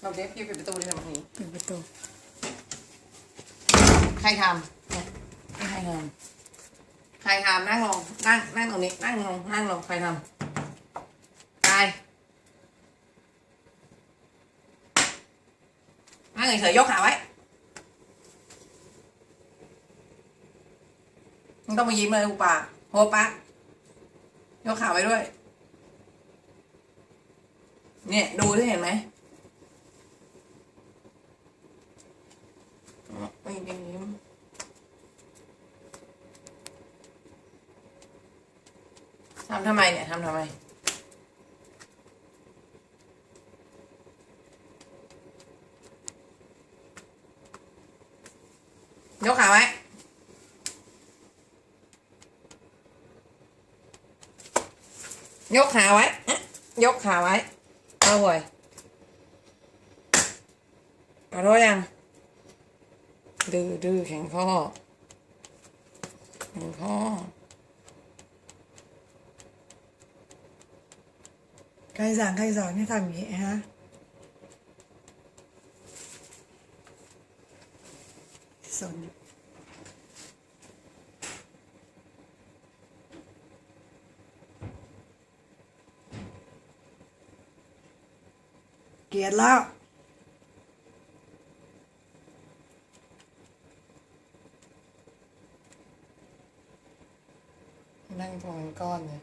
เราเดฟพี่ปิดประตูดิทำแบบนี้ปิดประตูใครทำเนี่ยใครทำใครทำนั่งลงนั่งนั่งตรงนี้นั่งลงนั่งลงใครทำกายนั่งเฉยๆยกขาไว้มึงต้องมายิ้มเลยกูปากโหปะยกขาไว้ด้วย เนี่ย ดูที่เห็นไหมอ๋อไม่ยิ้ม ทำทำไมเนี่ยทำทำไม ยกขาไว้ยกขาไว้ ยกขาไว้ เอาหวยขอโทษยัง ดื้อดื้อแข็งพ่อแข็งพ่อ ใครสั่งใครสอนให้ทำอย่างนี้ฮะสนเกลียดแล้วนั่งตรงก้อนเลย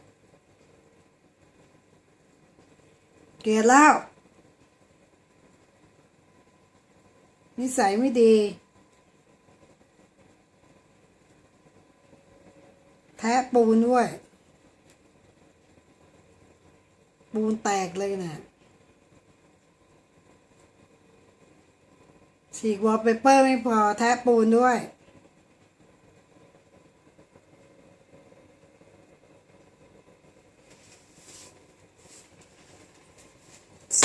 เกลียดแล้ว นิสัยไม่ดี แทะปูนด้วย ปูนแตกเลยนะ่ะฉีกวอลเปเปอร์ไม่พอแทะปูนด้วย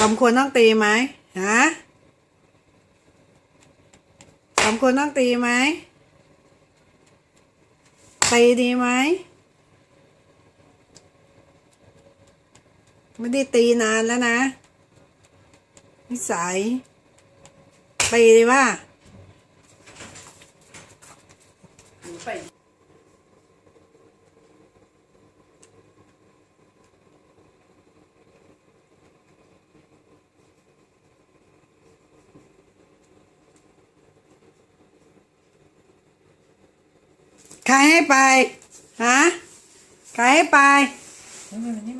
สมควรต้องตีไหมฮะสมควรต้องตีไหมตีดีไหมไม่ได้ตีนานแล้วนะนิสัยตีดีว่า ครให้ไป ฮะ ใครให้ไป นี่มานี่